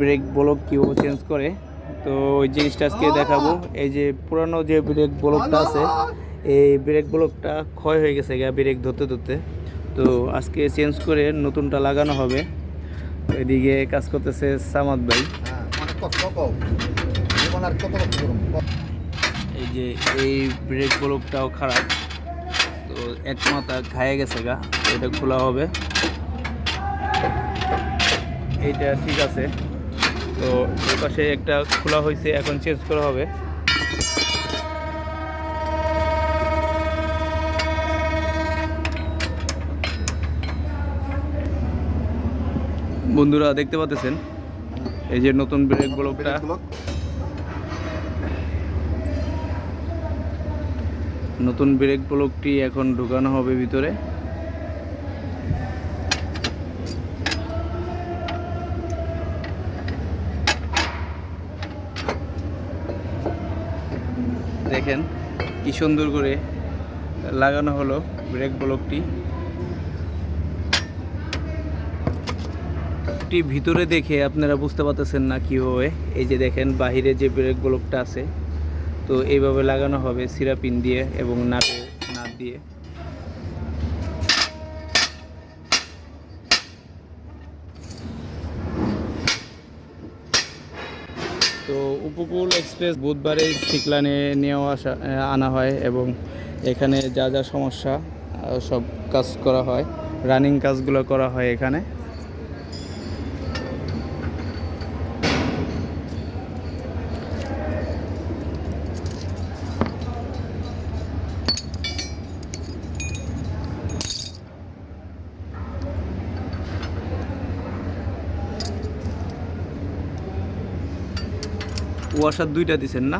Break block কীভাবে change করে, তো ওই জিনিসটা আজকে দেখাবো। এই যে পুরানো যে ব্রেক ব্লকটা আছে, এই ব্রেক ব্লকটা ক্ষয় হয়ে গেছে গা ব্রেক ধরতে ধরতে। তো আজকে চেঞ্জ করে নতুনটা লাগানো হবে। এদিকে কাজ করতেছে সামাদ ভাই। এই যে এই ব্রেক ব্লকটাও খারাপ। তো এক মাথা খায়ে গেছে গা এটা খোলা হবে। এইটা ঠিক আছে। তো এই পাশে একটা খোলা হয়েছে এখন চেঞ্জ করা হবে। বন্ধুরা দেখতে পাচ্ছেন? এই যে নতুন ব্রেক ব্লকটা। নতুন ব্রেক ব্লকটি এখন ঢুকানো হবে ভিতরে। দেখেন কি সুন্দর করে লাগানো হলো ব্রেক ব্লকটি। ভিতরে দেখে আপনারা বুঝতে পারতেছেন না কীভাবে এই যে দেখেন, বাহিরে যে ব্রেক ব্লকটা আছে, তো এইভাবে লাগানো হবে সিরাপিন দিয়ে এবং নাটে নাট দিয়ে। তো উপকূল এক্সপ্রেস বুধবারে সিকলানে নিয়েও আসা আনা হয় এবং এখানে যা যা সমস্যা সব কাজ করা হয়। রানিং কাজগুলো করা হয় এখানে। ওয়াশার দুইটা দিছেন না?